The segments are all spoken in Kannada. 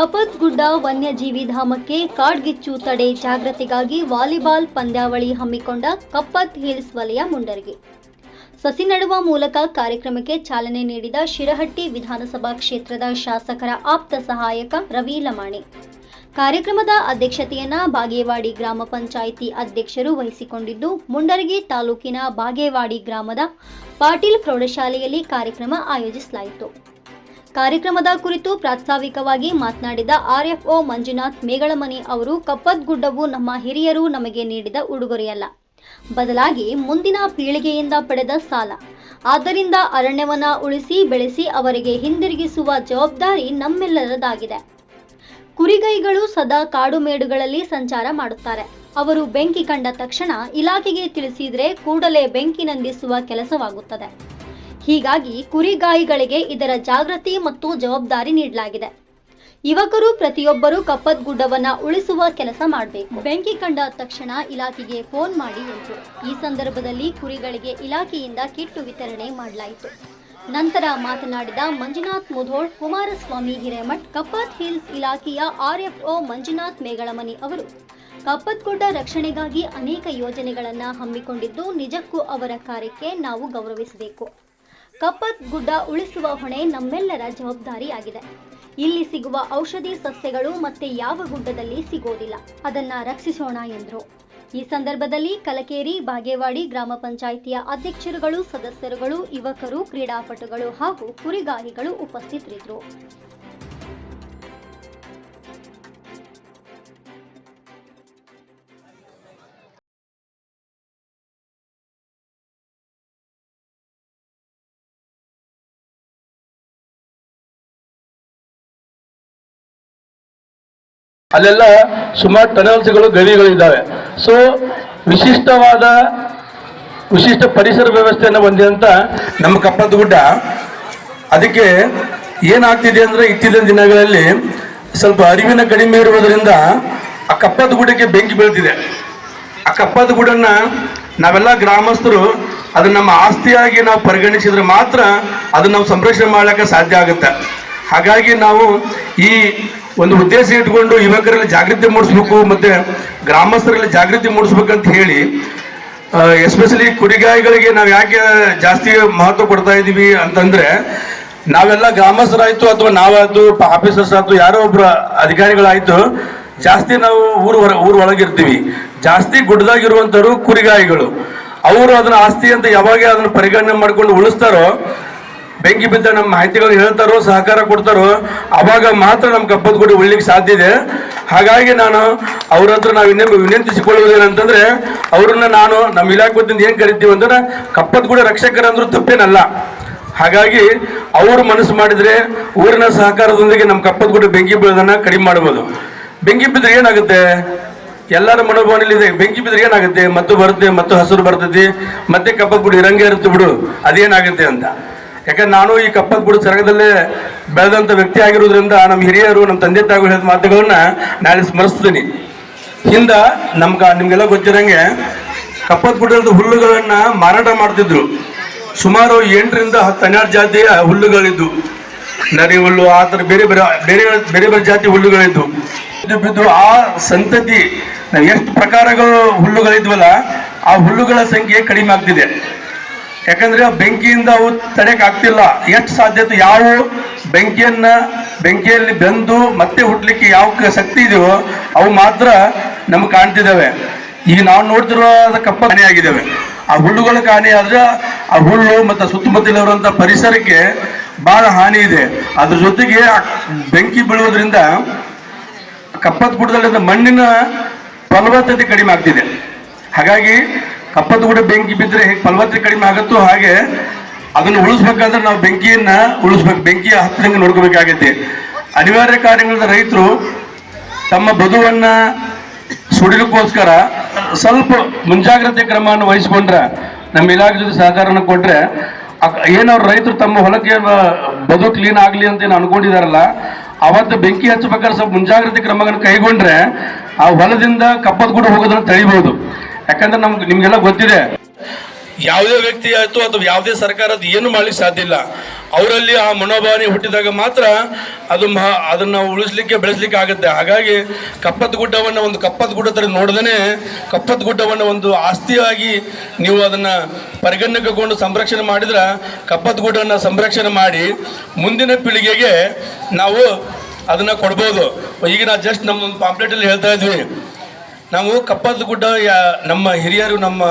ಕಪ್ಪತ್ಗುಡ್ಡ ವನ್ಯಜೀವಿ ಧಾಮಕ್ಕೆ ಕಾಡ್ಗಿಚ್ಚು ತಡೆ ಜಾಗೃತಿಗಾಗಿ ವಾಲಿಬಾಲ್ ಪಂದ್ಯಾವಳಿ ಹಮ್ಮಿಕೊಂಡ ಕಪ್ಪತ್ ಹಿಲ್ಸ್ ವಲಯ ಮುಂಡರಿಗೆ. ಸಸಿ ನೆಡುವ ಮೂಲಕ ಕಾರ್ಯಕ್ರಮಕ್ಕೆ ಚಾಲನೆ ನೀಡಿದ ಶಿರಹಟ್ಟಿ ವಿಧಾನಸಭಾ ಕ್ಷೇತ್ರದ ಶಾಸಕರ ಆಪ್ತ ಸಹಾಯಕ ರವಿ ಲಮಾಣಿ. ಕಾರ್ಯಕ್ರಮದ ಅಧ್ಯಕ್ಷತೆಯನ್ನ ಬಾಗೇವಾಡಿ ಗ್ರಾಮ ಪಂಚಾಯಿತಿ ಅಧ್ಯಕ್ಷರು ವಹಿಸಿಕೊಂಡಿದ್ದು, ಮುಂಡರಗಿ ತಾಲೂಕಿನ ಬಾಗೇವಾಡಿ ಗ್ರಾಮದ ಪಾಟೀಲ್ ಪ್ರೌಢಶಾಲೆಯಲ್ಲಿ ಕಾರ್ಯಕ್ರಮ ಆಯೋಜಿಸಲಾಯಿತು. ಕಾರ್ಯಕ್ರಮದ ಕುರಿತು ಪ್ರಾಸ್ತಾವಿಕವಾಗಿ ಮಾತನಾಡಿದ ಆರ್ಎಫ್ಒ ಮಂಜುನಾಥ್ ಮೇಗಳಮನಿ ಅವರು ಕಪ್ಪದ್ಗುಡ್ಡವು ನಮ್ಮ ಹಿರಿಯರು ನಮಗೆ ನೀಡಿದ ಉಡುಗೊರೆಯಲ್ಲ. ಬದಲಾಗಿ ಮುಂದಿನ ಪೀಳಿಗೆಯಿಂದ ಪಡೆದ ಸಾಲ. ಆದ್ದರಿಂದ ಅರಣ್ಯವನ್ನ ಉಳಿಸಿ ಬೆಳೆಸಿ ಅವರಿಗೆ ಹಿಂದಿರುಗಿಸುವ ಜವಾಬ್ದಾರಿ ನಮ್ಮೆಲ್ಲರದಾಗಿದೆ. ಕುರಿಗೈಗಳು ಸದಾ ಕಾಡು ಮೇಡುಗಳಲ್ಲಿ ಸಂಚಾರ ಮಾಡುತ್ತಾರೆ. ಅವರು ಬೆಂಕಿ ಕಂಡ ತಕ್ಷಣ ಇಲಾಖೆಗೆ ತಿಳಿಸಿದರೆ ಕೂಡಲೇ ಬೆಂಕಿ ನಂದಿಸುವ ಕೆಲಸವಾಗುತ್ತದೆ. ಹೀಗಾಗಿ ಕುರಿಗಾಯಿಗಳಿಗೆ ಇದರ ಜಾಗೃತಿ ಮತ್ತು ಜವಾಬ್ದಾರಿ ನೀಡಲಾಗಿದೆ. ಯುವಕರು ಪ್ರತಿಯೊಬ್ಬರೂ ಕಪ್ಪತ್ ಗುಡ್ಡವನ್ನ ಉಳಿಸುವ ಕೆಲಸ ಮಾಡಬೇಕು. ಬೆಂಕಿ ಕಂಡ ತಕ್ಷಣ ಇಲಾಖೆಗೆ ಫೋನ್ ಮಾಡಿ ಎಂದರು. ಈ ಸಂದರ್ಭದಲ್ಲಿ ಕುರಿಗಳಿಗೆ ಇಲಾಖೆಯಿಂದ ಕಿಟ್ಟು ವಿತರಣೆ ಮಾಡಲಾಯಿತು. ನಂತರ ಮಾತನಾಡಿದ ಮಂಜುನಾಥ್ ಮುಧೋಳ್, ಕುಮಾರಸ್ವಾಮಿ ಹಿರೇಮಠ್, ಕಪ್ಪತ್ ಹಿಲ್ಸ್ ಇಲಾಖೆಯ ಆರ್ಎಫ್ಒ ಮಂಜುನಾಥ್ ಮೇಗಳಮನಿ ಅವರು ಕಪ್ಪತ್ಗುಡ್ಡ ರಕ್ಷಣೆಗಾಗಿ ಅನೇಕ ಯೋಜನೆಗಳನ್ನು ಹಮ್ಮಿಕೊಂಡಿದ್ದು ನಿಜಕ್ಕೂ ಅವರ ಕಾರ್ಯಕ್ಕೆ ನಾವು ಗೌರವಿಸಬೇಕು. ಕಪ್ಪತ್ ಗುಡ್ಡ ಉಳಿಸುವ ಹೊಣೆ ನಮ್ಮೆಲ್ಲರ ಜವಾಬ್ದಾರಿಯಾಗಿದೆ. ಇಲ್ಲಿ ಸಿಗುವ ಔಷಧಿ ಸಸ್ಯಗಳು ಮತ್ತೆ ಯಾವ ಗುಡ್ಡದಲ್ಲಿ ಸಿಗೋದಿಲ್ಲ, ಅದನ್ನ ರಕ್ಷಿಸೋಣ ಎಂದರು. ಈ ಸಂದರ್ಭದಲ್ಲಿ ಕಲಕೇರಿ, ಬಾಗೇವಾಡಿ ಗ್ರಾಮ ಪಂಚಾಯಿತಿಯ ಅಧ್ಯಕ್ಷರುಗಳು, ಸದಸ್ಯರುಗಳು, ಯುವಕರು, ಕ್ರೀಡಾಪಟುಗಳು ಹಾಗೂ ಕುರಿಗಾಹಿಗಳು ಉಪಸ್ಥಿತರಿದ್ದರು ಅಲ್ಲೆಲ್ಲ ಸುಮಾರು ಟನಲ್ಸ್ಗಳು ಗಡಿಗಳಿದ್ದಾವೆ ಸೊ ವಿಶಿಷ್ಟವಾದ ವಿಶಿಷ್ಟ ಪರಿಸರ ವ್ಯವಸ್ಥೆಯನ್ನು ಹೊಂದಿದಂತ ನಮ್ಮ ಕಪ್ಪದ ಗುಡ್ಡ. ಅದಕ್ಕೆ ಏನಾಗ್ತಿದೆ ಅಂದ್ರೆ ಇತ್ತೀಚಿನ ದಿನಗಳಲ್ಲಿ ಸ್ವಲ್ಪ ಅರಿವಿನ ಕಡಿಮೆ ಇರುವುದರಿಂದ ಆ ಕಪ್ಪದ ಗುಡ್ಡಕ್ಕೆ ಬೆಂಕಿ ಬೀಳ್ತಿದೆ. ಆ ಕಪ್ಪದ ಗುಡನ್ನ ನಾವೆಲ್ಲ ಗ್ರಾಮಸ್ಥರು ಅದನ್ನ ನಮ್ಮ ಆಸ್ತಿಯಾಗಿ ನಾವು ಪರಿಗಣಿಸಿದ್ರೆ ಮಾತ್ರ ಅದನ್ನ ನಾವು ಸಂರಕ್ಷಣೆ ಮಾಡೋಕೆ ಸಾಧ್ಯ ಆಗುತ್ತೆ. ಹಾಗಾಗಿ ನಾವು ಈ ಒಂದು ಉದ್ದೇಶ ಇಟ್ಕೊಂಡು ಯುವಕರಲ್ಲಿ ಜಾಗೃತಿ ಮೂಡಿಸ್ಬೇಕು ಮತ್ತೆ ಗ್ರಾಮಸ್ಥರಲ್ಲಿ ಜಾಗೃತಿ ಮೂಡಿಸ್ಬೇಕಂತ ಹೇಳಿ ಎಸ್ಪೆಷಲಿ ಕುರಿಗಾಯಿಗಳಿಗೆ ನಾವು ಯಾಕೆ ಜಾಸ್ತಿ ಮಹತ್ವ ಕೊಡ್ತಾ ಇದ್ದೀವಿ ಅಂತಂದ್ರೆ, ನಾವೆಲ್ಲ ಗ್ರಾಮಸ್ಥರಾಯ್ತು ಅಥವಾ ನಾವಾಯ್ತು ಆಫೀಸರ್ಸ್ ಆಯ್ತು, ಯಾರೋ ಒಬ್ರು ಅಧಿಕಾರಿಗಳಾಯ್ತು, ಜಾಸ್ತಿ ನಾವು ಊರು ಹೊರ, ಊರು ಒಳಗಿರ್ತೀವಿ. ಜಾಸ್ತಿ ಗುಡ್ಡದಾಗಿರುವಂತರು ಕುರಿಗಾಯಿಗಳು. ಅವರು ಅದನ್ನ ಆಸ್ತಿ ಅಂತ ಯಾವಾಗ ಅದನ್ನ ಪರಿಗಣನೆ ಮಾಡ್ಕೊಂಡು ಉಳಿಸ್ತಾರೋ ಬೆಂಕಿ ಬಿದ್ದ ನಮ್ಮ ಮಾಹಿತಿಗಳು ಹೇಳ್ತಾರೋ, ಸಹಕಾರ ಕೊಡ್ತಾರೋ, ಅವಾಗ ಮಾತ್ರ ನಮ್ಮ ಕಪ್ಪದ ಗುಡಿ ಉಳ್ಲಿಕ್ಕೆ ಸಾಧ್ಯ ಇದೆ. ಹಾಗಾಗಿ ನಾನು ಅವ್ರ ಹತ್ರ ನಾವು ಇನ್ನೊಮ್ಮೆ ವಿನಂತಿಸಿಕೊಳ್ಳುವುದೇನಂತಂದ್ರೆ ಅವ್ರನ್ನ ನಾನು ನಮ್ಮ ಇಲಾಖೆ ವತಿಯಿಂದ ಏನು ಕರಿತೀವಿ ಅಂದ್ರೆ ಕಪ್ಪದ ಗುಡಿ ರಕ್ಷಕರಂದ್ರೂ ತಪ್ಪೇನಲ್ಲ. ಹಾಗಾಗಿ ಅವರು ಮನಸ್ಸು ಮಾಡಿದ್ರೆ ಊರಿನ ಸಹಕಾರದೊಂದಿಗೆ ನಮ್ಮ ಕಪ್ಪದ ಗುಡಿ ಬೆಂಕಿ ಬೀಳೋದನ್ನು ಕಡಿಮೆ ಮಾಡಬಹುದು ಬೆಂಕಿ ಬಿದ್ದರೆ ಏನಾಗುತ್ತೆ? ಎಲ್ಲರ ಮನೋಭಾವನೆಯಲ್ಲಿ ಇದೆ. ಬೆಂಕಿ ಬಿದ್ದರೆ ಏನಾಗುತ್ತೆ? ಮತ್ತು ಬರುತ್ತೆ ಮತ್ತು ಹಸಿರು ಬರ್ತೈತಿ, ಮತ್ತೆ ಕಪ್ಪದ ಗುಡಿ ಇರಂಗೆ ಇರುತ್ತೆ ಬಿಡು. ಅದೇನಾಗುತ್ತೆ ಅಂತ. ಯಾಕಂದ್ರೆ ನಾನು ಈ ಕಪ್ಪದ ಬುಡ ಸರಗದಲ್ಲೇ ಬೆಳೆದಂತ ವ್ಯಕ್ತಿ ಆಗಿರೋದ್ರಿಂದ ನಮ್ಮ ಹಿರಿಯರು, ನಮ್ಮ ತಂದೆ ತಾಯಿಗಳು ಹೇಳಿದ ಮಾತುಗಳನ್ನ ನಾನು ಸ್ಮರಿಸ್ತೀನಿ. ಹಿಂದ ನಮ್ಗ, ನಿಮ್ಗೆಲ್ಲ ಗೊತ್ತಿರಂಗೆ ಕಪ್ಪದ ಬುಡದ ಹುಲ್ಲುಗಳನ್ನ ಮಾರಾಟ ಮಾಡ್ತಿದ್ರು. ಸುಮಾರು ಎಂಟರಿಂದ ಹತ್ತು ಹನ್ನೆರಡು ಜಾತಿಯ ಹುಲ್ಲುಗಳಿದ್ದು. ನರಿ ಹುಲ್ಲು, ಆ ಥರ ಬೇರೆ ಬೇರೆ ಬೇರೆ ಬೇರೆ ಬೇರೆ ಜಾತಿ ಹುಲ್ಲುಗಳಿದ್ದು. ಬಿದ್ದು ಆ ಸಂತತಿ, ಎಷ್ಟು ಪ್ರಕಾರಗಳು ಹುಲ್ಲುಗಳಿದ್ವಲ್ಲ, ಆ ಹುಲ್ಲುಗಳ ಸಂಖ್ಯೆ ಕಡಿಮೆ ಆಗ್ತಿದೆ. ಯಾಕಂದ್ರೆ ಬೆಂಕಿಯಿಂದ ಅವು ತಡೆಯಕ್ ಆಗ್ತಿಲ್ಲ. ಎಷ್ಟು ಸಾಧ್ಯತೆ ಯಾವ ಬೆಂಕಿಯನ್ನ ಬೆಂಕಿಯಲ್ಲಿ ಬೆಂದು ಮತ್ತೆ ಹುಟ್ಟಲಿಕ್ಕೆ ಯಾವ ಶಕ್ತಿ ಇದೆಯೋ ಅವು ಮಾತ್ರ ನಮ್ಗೆ ಕಾಣ್ತಿದ್ದಾವೆ. ಈಗ ನಾವು ನೋಡ್ತಿರೋ ಕಪ್ಪ ಹಾನಿ ಆಗಿದ್ದಾವೆ. ಆ ಹುಲ್ಲುಗಳ ಹಾನಿ ಆದ್ರೆ ಆ ಹುಲ್ಲು ಮತ್ತು ಸುತ್ತಮುತ್ತಲಿರುವಂತ ಪರಿಸರಕ್ಕೆ ಬಹಳ ಹಾನಿ ಇದೆ. ಅದ್ರ ಜೊತೆಗೆ ಬೆಂಕಿ ಬೀಳುವುದರಿಂದ ಕಪ್ಪತ್ ಗುಡ್ಡದಲ್ಲಿ ಮಣ್ಣಿನ ಫಲವತ್ತತೆ ಕಡಿಮೆ ಆಗ್ತಿದೆ. ಹಾಗಾಗಿ ಕಪ್ಪತ್ತು ಕೂಡ ಬೆಂಕಿ ಬಿದ್ದರೆ ಹೇಗೆ ಫಲವತ್ತತೆ ಕಡಿಮೆ ಆಗುತ್ತೋ ಹಾಗೆ ಅದನ್ನು ಉಳಿಸ್ಬೇಕಂದ್ರೆ ನಾವು ಬೆಂಕಿಯನ್ನ ಉಳಿಸ್ಬೇಕು. ಬೆಂಕಿಯ ಹತ್ತಿರಂಗೆ ನೋಡ್ಕೋಬೇಕಾಗೈತಿ. ಅನಿವಾರ್ಯ ಕಾರ್ಯಗಳಿಂದ ರೈತರು ತಮ್ಮ ಬದುವನ್ನ ಸುಡಿಲಕ್ಕೋಸ್ಕರ ಸ್ವಲ್ಪ ಮುಂಜಾಗ್ರತೆ ಕ್ರಮವನ್ನು ವಹಿಸ್ಕೊಂಡ್ರೆ, ನಮ್ಮ ಇಲಾಖೆ ಜೊತೆ ಸಹಕಾರನ ಕೊಟ್ರೆ ಏನವ್ರು ರೈತರು ತಮ್ಮ ಹೊಲಕ್ಕೆ ಬದು ಕ್ಲೀನ್ ಆಗಲಿ ಅಂತ ಏನು ಅನ್ಕೊಂಡಿದಾರಲ್ಲ, ಅವತ್ತು ಬೆಂಕಿ ಹಚ್ಚಬೇಕಾದ್ರೆ ಸ್ವಲ್ಪ ಮುಂಜಾಗ್ರತೆ ಕ್ರಮಗಳನ್ನು ಕೈಗೊಂಡ್ರೆ ಆ ಹೊಲದಿಂದ ಕಪ್ಪದ ಕೂಡ ಹೋಗೋದನ್ನು ತಳಿಬಹುದು ಯಾಕಂದ್ರೆ ನಮ್ಗೆ ನಿಮ್ಗೆಲ್ಲ ಗೊತ್ತಿದೆ. ಯಾವುದೇ ವ್ಯಕ್ತಿ ಆಯಿತು ಅಥವಾ ಯಾವುದೇ ಸರ್ಕಾರದ ಏನು ಮಾಡ್ಲಿಕ್ಕೆ ಸಾಧ್ಯ ಇಲ್ಲ. ಅವರಲ್ಲಿ ಆ ಮನೋಭಾವನೆ ಹುಟ್ಟಿದಾಗ ಮಾತ್ರ ಅದು ಮಹಾ ಅದನ್ನು ಉಳಿಸ್ಲಿಕ್ಕೆ ಬೆಳೆಸಲಿಕ್ಕೆ ಆಗುತ್ತೆ. ಹಾಗಾಗಿ ಕಪ್ಪತ್ ಗುಡ್ಡವನ್ನು ಒಂದು ಕಪ್ಪತ್ ಗುಡ್ಡ ಥರ ನೋಡ್ದೇ ಕಪ್ಪತ್ ಗುಡ್ಡವನ್ನು ಒಂದು ಆಸ್ತಿಯಾಗಿ ನೀವು ಅದನ್ನು ಪರಿಗಣನೆಗೊಂಡು ಸಂರಕ್ಷಣೆ ಮಾಡಿದ್ರೆ ಕಪ್ಪತ್ ಗುಡ್ಡವನ್ನು ಸಂರಕ್ಷಣೆ ಮಾಡಿ ಮುಂದಿನ ಪೀಳಿಗೆಗೆ ನಾವು ಅದನ್ನು ಕೊಡ್ಬೋದು. ಈಗ ನಾ ಜಸ್ಟ್ ನಮ್ಮ ಒಂದು ಪಾಂಪ್ಲೆಟಲ್ಲಿ ಹೇಳ್ತಾ ಇದ್ವಿ. ನಾವು ಕಪ್ಪದ ಗುಡ್ಡ ನಮ್ಮ ಹಿರಿಯರು ನಮ್ಮ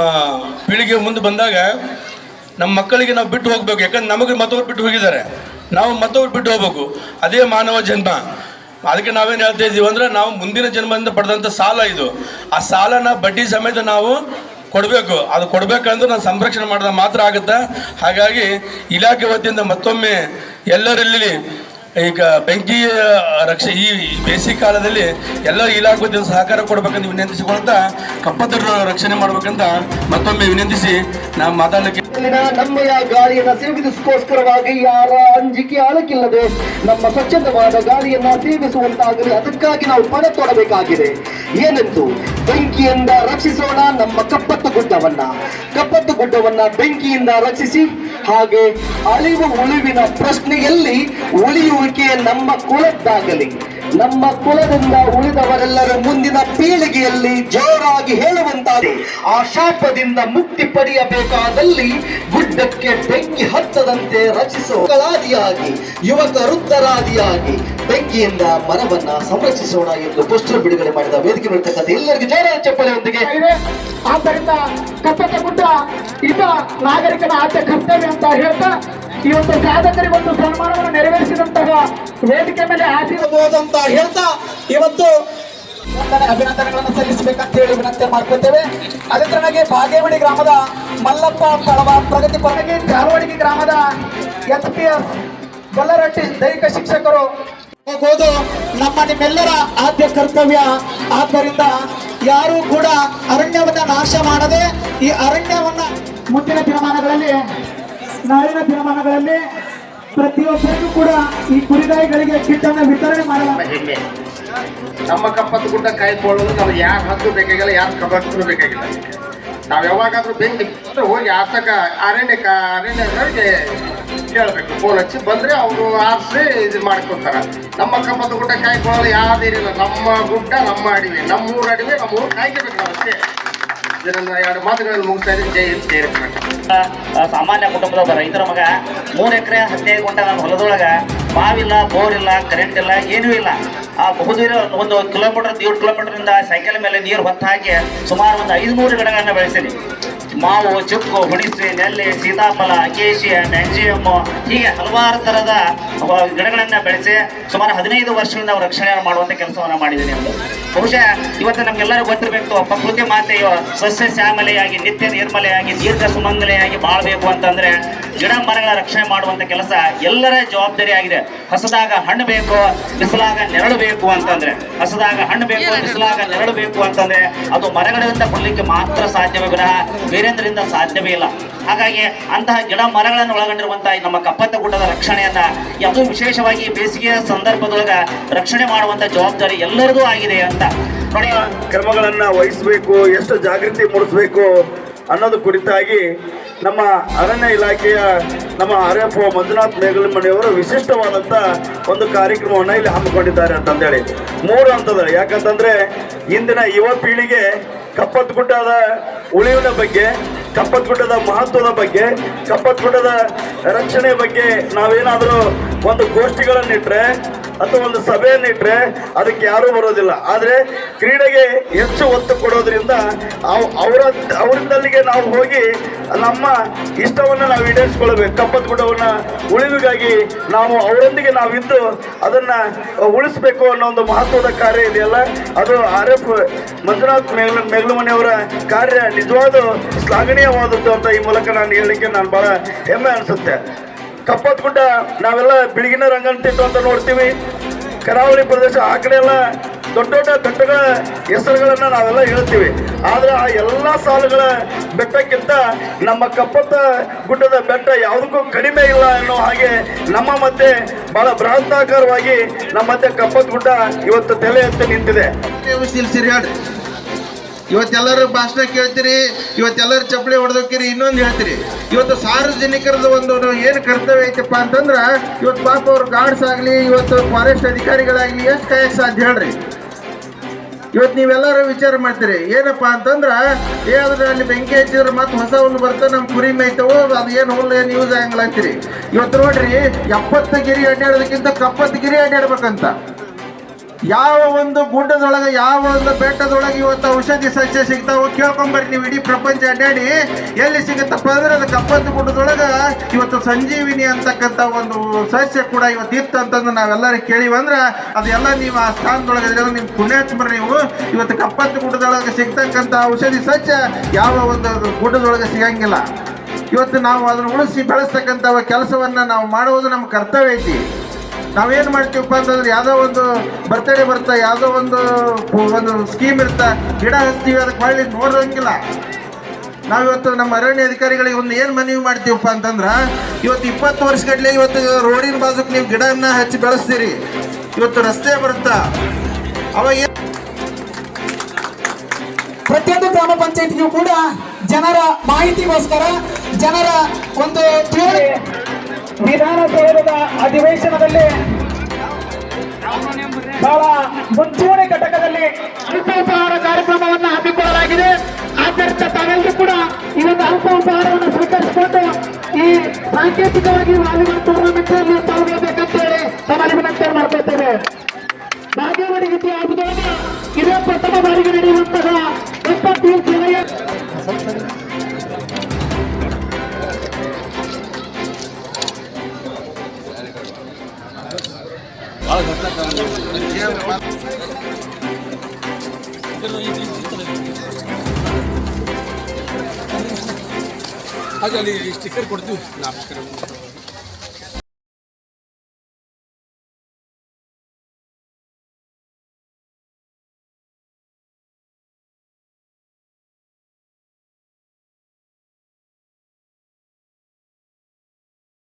ಪೀಳಿಗೆ ಮುಂದೆ ಬಂದಾಗ ನಮ್ಮ ಮಕ್ಕಳಿಗೆ ನಾವು ಬಿಟ್ಟು ಹೋಗ್ಬೇಕು. ಯಾಕಂದ್ರೆ ನಮಗೆ ಮತ್ತೊಬ್ರು ಬಿಟ್ಟು ಹೋಗಿದ್ದಾರೆ. ನಾವು ಮತ್ತೊಬ್ರು ಬಿಟ್ಟು ಹೋಗ್ಬೇಕು. ಅದೇ ಮಾನವ ಜನ್ಮ. ಅದಕ್ಕೆ ನಾವೇನು ಹೇಳ್ತಾ ಇದ್ದೀವಿ ಅಂದ್ರೆ ನಾವು ಮುಂದಿನ ಜನ್ಮದಿಂದ ಪಡೆದಂಥ ಸಾಲ ಇದು. ಆ ಸಾಲನ ಬಡ್ಡಿ ಸಮೇತ ನಾವು ಕೊಡಬೇಕು. ಅದು ಕೊಡಬೇಕಂದ್ರೆ ನಾವು ಸಂರಕ್ಷಣೆ ಮಾಡಿದ ಮಾತ್ರ ಆಗುತ್ತೆ. ಹಾಗಾಗಿ ಇಲಾಖೆ ವತಿಯಿಂದ ಮತ್ತೊಮ್ಮೆ ಎಲ್ಲರಲ್ಲಿ ಈಗ ಬೆಂಕಿ ರಕ್ಷೆ, ಈ ಬೇಸಿಗೆ ಕಾಲದಲ್ಲಿ ಎಲ್ಲ ಇಲಾಖೆ ಸಹಕಾರ ಕೊಡಬೇಕಂತ ವಿನಂತಿಸಿಕೊಳ್ತಾ ಕಪ್ಪತ್ತರು ರಕ್ಷಣೆ ಮಾಡಬೇಕಂತ ಮತ್ತೊಮ್ಮೆ ವಿನಂತಿಸಿ ನಾವು ಮಾತಾಡಲಿಕ್ಕೆ ಇಲ್ಲಿನ ನಮ್ಮಯ ಗಾಳಿಯನ್ನ ಸೇವಿಸಿಕೋಸ್ಕರವಾಗಿ ಯಾರ ಅಂಜಿಕೆ ಆಳಕ್ಕಿಲ್ಲದೆ ನಮ್ಮ ಸ್ವಚ್ಛತವಾದ ಗಾಳಿಯನ್ನ ಸೇವಿಸುವಂತಾಗಲಿ, ಅದಕ್ಕಾಗಿ ನಾವು ಪಣ ತೊಡಬೇಕಾಗಿದೆ. ಏನೆಂದು? ಬೆಂಕಿಯಿಂದ ರಕ್ಷಿಸೋಣ ನಮ್ಮ ಕಪ್ಪತ್ತು ಗುಡ್ಡವನ್ನ. ಕಪ್ಪತ್ತು ಗುಡ್ಡವನ್ನ ಬೆಂಕಿಯಿಂದ ರಕ್ಷಿಸಿ, ಹಾಗೆ ಅಳಿವು ಉಳಿವಿನ ಪ್ರಶ್ನೆಯಲ್ಲಿ ಉಳಿಯುವಿಕೆ ನಮ್ಮ ಕುಲದ್ದಾಗಲಿ. ನಮ್ಮ ಕುಲದಿಂದ ಉಳಿದವರೆಲ್ಲರ ಮುಂದಿನ ಪೀಳಿಗೆಯಲ್ಲಿ ಜೋರಾಗಿ ಹೇಳುವಂತಾದೆ, ಆ ಶಾಪದಿಂದ ಮುಕ್ತಿ ಪಡೆಯಬೇಕಾದಲ್ಲಿ ಗುಡ್ಡಕ್ಕೆ ಬೆಂಕಿ ಹತ್ತದಂತೆ ರಚಿಸುವಗಳಾದಿಯಾಗಿ ಯುವಕ ವೃದ್ಧರಾದಿಯಾಗಿ ಬೆಂಕಿಯಿಂದ ಮರವನ್ನ ಸಂರಕ್ಷಿಸೋಣ ಎಂದು ಪೋಸ್ಟರ್ ಬಿಡುಗಡೆ ಮಾಡಿದ ವೇದಿಕೆ ಬರ್ತಕ್ಕಂಥ ಎಲ್ಲರಿಗೂ ಜೋರಾದ ಚಪ್ಪಲೆಯೊಂದಿಗೆ. ಆದ್ದರಿಂದ ಕಪ್ಪತ್ತ ಗುಡ್ಡ ಇದ ನಾಗರಿಕನ ಆದ್ಯ ಕರ್ತವ್ಯ ಅಂತ ಹೇಳ್ತಾ ಈ ಒಂದು ಸಾಧಕರಿಗೆ ಒಂದು ಸನ್ಮಾನವನ್ನು ನೆರವೇರಿಸಿದಂತಹ ವೇದಿಕೆ ಮೇಲೆ ಆಶೀರ್ವಾದ ಅಂತ ಹೇಳ್ತಾ ಇವತ್ತು ಅಭಿನಂದನೆಗಳನ್ನು ಸಲ್ಲಿಸಬೇಕಂತ ಹೇಳಿ ವಿನಂತಿ ಮಾಡ್ಕೊತೇವೆ. ಅದೇ ತರನಾಗಿ ಬಾಗೇವಾಡಿ ಗ್ರಾಮದ ಮಲ್ಲಪ್ಪ ಕಳವ ಪ್ರಗತಿ ಪರವಾಗಿ ಜಾಲವಾಡಿಗೆ ಗ್ರಾಮದ ಎಸ್ ಪಿ ಎಸ್ ಗೊಲ್ಲರಟ್ಟಿ ದೈಹಿಕ ಶಿಕ್ಷಕರು ಹೋಗೋದು ನಮ್ಮ ನಿಮ್ಮೆಲ್ಲರ ಆದ್ಯ ಕರ್ತವ್ಯ. ಆದ್ದರಿಂದ ಯಾರು ಕೂಡ ಅರಣ್ಯವನ್ನ ನಾಶ ಮಾಡದೆ ಈ ಅರಣ್ಯವನ್ನ ಮುಂದಿನ ದಿನಮಾನಗಳಲ್ಲಿ ನಾಳಿನ ದಿನಮಾನಗಳಲ್ಲಿ ಪ್ರತಿಯೊಬ್ಬರಿಗೂ ಕೂಡ ಈ ಕುರಿಗಾಯಿಗಳಿಗೆ ಕಿಟ್ಟನ್ನು ವಿತರಣೆ ಮಾಡಲಾಗಿದೆ ನಮ್ಮ ಕಪ್ಪತ್ತು ಗುಡ್ಡ ಕಾಯ್ಕೊಳ್ಳೋದು ನಮ್ಗೆ ಯಾರು ಹತ್ತು ಬೇಕಾಗಿಲ್ಲ, ಯಾರು ಕಬತ್ತು ಬೇಕಾಗಿಲ್ಲ. ನಾವು ಯಾವಾಗಾದ್ರೂ ಬೆಂಕಿ ಹೋಗಿ ಆತಕ ಅರಣ್ಯ ಅರಣ್ಯಗಳಿಗೆ ಕೇಳಬೇಕು. ಫೋನ್ ಹಚ್ಚಿ ಬಂದ್ರೆ ಅವರು ಆರಿಸಿ ಇದು ಮಾಡ್ಕೊತಾರ. ನಮ್ಮ ಕಪ್ಪತ್ತು ಗುಡ್ಡ ಕಾಯ್ಕೊಳ್ಳೋದು ಯಾವ್ದೇನಿಲ್ಲ ನಮ್ಮ ಗುಡ್ಡ ನಮ್ಮ ಅಡಿವೆ. ನಮ್ಮ ಅಡಿವೆ ನಮ್ಮ ಊರು ಕಾಯ್ಕೋಬೇಕು ನಾವು ಅಷ್ಟೇ ಇದನ್ನ ಎರಡು ಮಾತುಗಳಲ್ಲಿ ಮುಗಿಸ್ತಾ ಇದ್ದೀನಿ. ಜೈ ಜೈ ಸಾಮಾನ್ಯ ಕುಟುಂಬದ ರೈತರ ಮಗ, ಮೂರು ಎಕರೆ ಹದಿನೈದು ಗುಂಟ ನನ್ನ ಹೊಲದೊಳಗೆ ಬಾವಿಲ್ಲ, ಬೋರ್ ಇಲ್ಲ ಕರೆಂಟ್ ಇಲ್ಲ, ಏನೂ ಇಲ್ಲ. ಆ ಬಹುದೂರ ಒಂದು ಕಿಲೋಮೀಟರ್ ಏಳು ಕಿಲೋಮೀಟರ್ನಿಂದ ಸೈಕಲ್ ಮೇಲೆ ನೀರು ಹೊತ್ತು ಹಾಕಿ ಸುಮಾರು ಒಂದು ಐದುನೂರು ಗಿಡಗಳನ್ನ ಬೆಳೆಸೀನಿ ಮಾವು ಚಿಕ್ಕು ಹುಣಿಸಿ ನೆಲ್ಲಿ, ಸೀತಾಫಲ ಅಕೇಶಿಯ ಮೆಂಜಿಯಮ್ಮು ಹೀಗೆ ಹಲವಾರು ಥರದ ಗಿಡಗಳನ್ನ ಬೆಳೆಸಿ ಸುಮಾರು ಹದಿನೈದು ವರ್ಷದಿಂದ ನಾವು ರಕ್ಷಣೆ ಮಾಡುವಂತ ಕೆಲಸವನ್ನ ಮಾಡಿದ್ದೀನಿ ಅಂತ ಬಹುಶಃ ಇವತ್ತು ನಮ್ಗೆಲ್ಲರೂ ಗೊತ್ತಿರಬೇಕು ಪ್ರಕೃತಿ ಮಾತೆಯು ಸಸ್ಯ ಶ್ಯಾಮಲೆಯಾಗಿ, ನಿತ್ಯ ನಿರ್ಮಲೆಯಾಗಿ, ದೀರ್ಘ ಸುಮಂಗಲೆಯಾಗಿ ಬಾಳಬೇಕು ಅಂತಂದ್ರೆ ಗಿಡ ಮರಗಳ ರಕ್ಷಣೆ ಮಾಡುವಂತ ಕೆಲಸ ಎಲ್ಲರ ಜವಾಬ್ದಾರಿ ಆಗಿದೆ. ಹಸದಾಗ ಹಣ್ಣು ಬೇಕು, ಬಿಸಿಲಾಗ ನೆರಳು ಬೇಕು ಅಂತಂದ್ರೆ. ಹಸದಾಗ ಹಣ್ಣು ಬೇಕು, ಬಿಸಿಲಾಗ ನೆರಳು ಬೇಕು ಅಂತಂದ್ರೆ ಅದು ಮರಗಳಿಂದ ಕೊಡ್ಲಿಕ್ಕೆ ಮಾತ್ರ ಸಾಧ್ಯವೇ ವಿನಃ ಬೇರೆಂದರಿಂದ ಸಾಧ್ಯವೇ ಇಲ್ಲ. ಹಾಗಾಗಿ ಅಂತಹ ಗಿಡ ಮರಗಳನ್ನು ಒಳಗೊಂಡಿರುವಂತಹ ನಮ್ಮ ಕಪ್ಪತ್ತ ಗುಡ್ಡದ ರಕ್ಷಣೆಯನ್ನ ಯಾವುದೋ ವಿಶೇಷವಾಗಿ ಬೇಸಿಗೆಯ ಸಂದರ್ಭದೊಳಗ ರಕ್ಷಣೆ ಮಾಡುವಂತ ಜವಾಬ್ದಾರಿ ಎಲ್ಲರದೂ ಆಗಿದೆ ಅಂತ. ನೋಡಿ ಕ್ರಮಗಳನ್ನ ವಹಿಸಬೇಕು, ಎಷ್ಟು ಜಾಗೃತಿ ಮೂಡಿಸಬೇಕು ಅನ್ನೋದು ಕುರಿತಾಗಿ ನಮ್ಮ ಅರಣ್ಯ ಇಲಾಖೆಯ ನಮ್ಮ ಆರ್ ಎಫ್ ಮಂಜುನಾಥ್ ಮೇಗಲಮಣಿಯವರು ವಿಶಿಷ್ಟವಾದಂಥ ಒಂದು ಕಾರ್ಯಕ್ರಮವನ್ನು ಇಲ್ಲಿ ಹಮ್ಮಿಕೊಂಡಿದ್ದಾರೆ ಅಂತಂದೇಳಿ. ಮೂರು ಹಂತದಲ್ಲಿ. ಯಾಕಂತಂದ್ರೆ ಇಂದಿನ ಯುವ ಪೀಳಿಗೆ ಕಪ್ಪತ್ ಗುಡ್ಡದ ಉಳಿವಿನ ಬಗ್ಗೆ ಕಪ್ಪತ್ ಗುಡ್ಡದ ಮಹತ್ವದ ಬಗ್ಗೆ ಕಪ್ಪತ್ ಗುಡ್ಡದ ರಕ್ಷಣೆ ಬಗ್ಗೆ ನಾವೇನಾದರೂ ಒಂದು ಗೋಷ್ಠಿಗಳನ್ನಿಟ್ರೆ ಅಥವಾ ಒಂದು ಸಭೆಯನ್ನಿಟ್ರೆ ಅದಕ್ಕೆ ಯಾರೂ ಬರೋದಿಲ್ಲ. ಆದರೆ ಕ್ರೀಡೆಗೆ ಹೆಚ್ಚು ಒತ್ತು ಕೊಡೋದ್ರಿಂದ ಅವ್- ಅವರ ಅವರಿಂದಲ್ಲಿಗೆ ನಾವು ಹೋಗಿ ನಮ್ಮ ಇಷ್ಟವನ್ನು ನಾವು ಈಡೇರಿಸ್ಕೊಳ್ಬೇಕು. ಕಪ್ಪತ್ ಗುಡವನ್ನು ಉಳಿವಿಗಾಗಿ ನಾವು ಅವರೊಂದಿಗೆ ನಾವು ಇದ್ದು ಅದನ್ನು ಉಳಿಸ್ಬೇಕು ಅನ್ನೋ ಒಂದು ಮಹತ್ವದ ಕಾರ್ಯ ಇದೆಯಲ್ಲ? ಅದು ಆರ್ ಎಫ್ ಮಂಜುನಾಥ್ ಮೇಲ್ ಮೇಲ್ಮನೆಯವರ ಕಾರ್ಯ ನಿಜವಾದ ಶ್ಲಾಘನೀಯವಾದದ್ದು ಅಂತ ಈ ಮೂಲಕ ನಾನು ಹೇಳಲಿಕ್ಕೆ ನಾನು ಭಾಳ ಹೆಮ್ಮೆ ಅನಿಸುತ್ತೆ. ಕಪ್ಪತ್ ಗುಡ್ಡ ನಾವೆಲ್ಲ ಬಿಳಿಗಿನ ರಂಗನತಿಟ್ಟು ಅಂತ ನೋಡ್ತೀವಿ ಕರಾವಳಿ ಪ್ರದೇಶ ಆ ಕಡೆ ಎಲ್ಲ ದೊಡ್ಡ ದೊಡ್ಡ ಬೆಟ್ಟಗಳ ಹೆಸರುಗಳನ್ನ ನಾವೆಲ್ಲ ಹೇಳ್ತೀವಿ ಆದ್ರೆ ಆ ಎಲ್ಲ ಸಾಲುಗಳ ಬೆಟ್ಟಕ್ಕಿಂತ ನಮ್ಮ ಕಪ್ಪತ್ತ ಗುಡ್ಡದ ಬೆಟ್ಟ ಯಾವುದಕ್ಕೂ ಕಡಿಮೆ ಇಲ್ಲ ಅನ್ನೋ ಹಾಗೆ ನಮ್ಮ ಮಧ್ಯೆ ಬಹಳ ಭ್ರಾಂತಾಕಾರವಾಗಿ ನಮ್ಮ ಮಧ್ಯೆ ಕಪ್ಪತ್ ಗುಡ್ಡ ಇವತ್ತು ತಲೆ ಎತ್ತಿ ನಿಂತಿದೆ ಇವತ್ತೆಲ್ಲರೂ ಭಾಷಣ ಕೇಳ್ತೀರಿ, ಇವತ್ತೆಲ್ಲರೂ ಚಪ್ಪಲಿ ಹೊಡೆದೋಕಿರಿ ಇನ್ನೊಂದು ಹೇಳ್ತೀರಿ. ಇವತ್ತು ಸಾರ್ವಜನಿಕರದ ಒಂದು ಏನು ಕರ್ತವ್ಯ ಐತಪ್ಪ ಅಂತಂದ್ರ, ಇವತ್ತು ಪಾಪ ಅವ್ರ ಗಾರ್ಡ್ಸ್ ಆಗಲಿ, ಇವತ್ತು ಫಾರೆಸ್ಟ್ ಅಧಿಕಾರಿಗಳಾಗಲಿ ಎಷ್ಟು ಕೈ ಸಾಧ್ಯ ಹೇಳ್ರಿ? ಇವತ್ತು ನೀವೆಲ್ಲರೂ ವಿಚಾರ ಮಾಡ್ತೀರಿ, ಏನಪ್ಪ ಅಂತಂದ್ರ, ಏ ಅದ್ರ ಅಲ್ಲಿ ಬೆಂಕಿ ಹಚ್ಚಿದ್ರೆ ಮತ್ತೆ ಹೊಸ ಹುಲ್ಲು ಬರ್ತದೆ ನಮ್ಮ ಕುರಿ ಮೇಯ್ತವು, ಅದು ಏನು ಹುಲ್ಲು ಏನು ಯೂಸ್ ಆಗಂಗಿಲ್ಲ ಅಂತೀರಿ. ಇವತ್ತು ನೋಡ್ರಿ, ಎಪ್ಪತ್ತು ಗಿರಿ ಅಡ್ಡಾಡೋದಕ್ಕಿಂತ ಕಪ್ಪತ್ತು ಗಿರಿ ಅಡ್ಡಾಡ್ಬೇಕಂತ ಯಾವ ಒಂದು ಗುಡ್ಡದೊಳಗೆ ಯಾವ ಒಂದು ಬೆಟ್ಟದೊಳಗೆ ಇವತ್ತು ಔಷಧಿ ಸಸ್ಯ ಸಿಗ್ತಾವೋ ಕೇಳ್ಕೊಂಬರ್ರಿ ನೀವು ಇಡೀ ಪ್ರಪಂಚ ಅಡ್ಡಾಡಿ. ಎಲ್ಲಿ ಸಿಗುತ್ತಪ್ಪ ಅಂದ್ರೆ ಅದು ಕಪ್ಪತ್ತು ಗುಡ್ಡದೊಳಗೆ ಇವತ್ತು ಸಂಜೀವಿನಿ ಅಂತಕ್ಕಂಥ ಒಂದು ಸಸ್ಯ ಕೂಡ ಇವತ್ತು ಇತ್ತು ಅಂತಂದು ನಾವೆಲ್ಲರೂ ಕೇಳಿವಂದ್ರೆ ಅದೆಲ್ಲ ನೀವು ಆ ಸ್ಥಾನದೊಳಗೆ ನಿಮ್ಮ ಪುಣ್ಯಾತ್ಮರು ನೀವು. ಇವತ್ತು ಕಪ್ಪತ್ತು ಗುಡ್ಡದೊಳಗೆ ಸಿಗ್ತಕ್ಕಂಥ ಔಷಧಿ ಸಸ್ಯ ಯಾವ ಒಂದು ಗುಡ್ಡದೊಳಗೆ ಸಿಗಂಗಿಲ್ಲ. ಇವತ್ತು ನಾವು ಅದನ್ನು ಉಳಿಸಿ ಬೆಳೆಸ್ತಕ್ಕಂಥ ಕೆಲಸವನ್ನು ನಾವು ಮಾಡುವುದು ನಮ್ಮ ಕರ್ತವ್ಯ ಐತಿ. ನಾವೇನು ಮಾಡ್ತೀವಪ್ಪ ಅಂತಂದ್ರೆ ಯಾವುದೋ ಒಂದು ಬರ್ತಡೇ ಬರ್ತಾ, ಯಾವುದೋ ಒಂದು ಒಂದು ಸ್ಕೀಮ್ ಇರ್ತಾ, ಗಿಡ ಹಚ್ತೀವಿ ಅದಕ್ಕೆ ಹೊಳ್ಳಿ ನೋಡೋಂಗಿಲ್ಲ ನಾವಿವತ್ತು ನಮ್ಮ ಅರಣ್ಯ ಅಧಿಕಾರಿಗಳಿಗೆ ಒಂದು ಏನು ಮನವಿ ಮಾಡ್ತೀವಪ್ಪ ಅಂತಂದ್ರೆ, ಇವತ್ತು ಇಪ್ಪತ್ತು ವರ್ಷಗಟ್ಟಲೆ ಇವತ್ತು ರೋಡಿನ ಬಾಜುಕ್ ನೀವು ಗಿಡನ ಹಚ್ಚಿ ಬೆಳೆಸ್ತೀರಿ. ಇವತ್ತು ರಸ್ತೆ ಬರುತ್ತಾ? ಅವಾಗ ಪ್ರತಿಯೊಂದು ಗ್ರಾಮ ಪಂಚಾಯತ್ಗೂ ಕೂಡ ಜನರ ಮಾಹಿತಿಗೋಸ್ಕರ, ಜನರ ಒಂದು ವಿಧಾನಸೌಧದ ಅಧಿವೇಶನದಲ್ಲಿ ಬಹಳ ಮುಂಚೂಣಿ ಘಟಕದಲ್ಲಿ ಅಲ್ಪೋಪಹಾರ ಕಾರ್ಯಕ್ರಮವನ್ನು ಹಮ್ಮಿಕೊಳ್ಳಲಾಗಿದೆ. ಆದ್ದರಿಂದ ತಾವೆಲ್ಲರೂ ಕೂಡ ಈ ಒಂದು ಅಲ್ಪೋಪಹಾರವನ್ನು ಸ್ವೀಕರಿಸಿಕೊಂಡು ಈ ಸಾಂಕೇತಿಕವಾಗಿ ವಾಲಿಬಾಲ್ ಟೂರ್ನಮೆಂಟ್ ಅಲ್ಲಿ ಪಾಲ್ಗೊಳ್ಳಬೇಕಂತ ಹೇಳಿ ತಮ್ಮಲ್ಲಿ ವಿನಂತಿ ಮಾಡ್ಕೊಳ್ತೇವೆ ಹಾಗೆ ಅಲ್ಲಿ ಸ್ಟಿಕ್ಕರ್ ಕೊಡ್ತೀವಿ.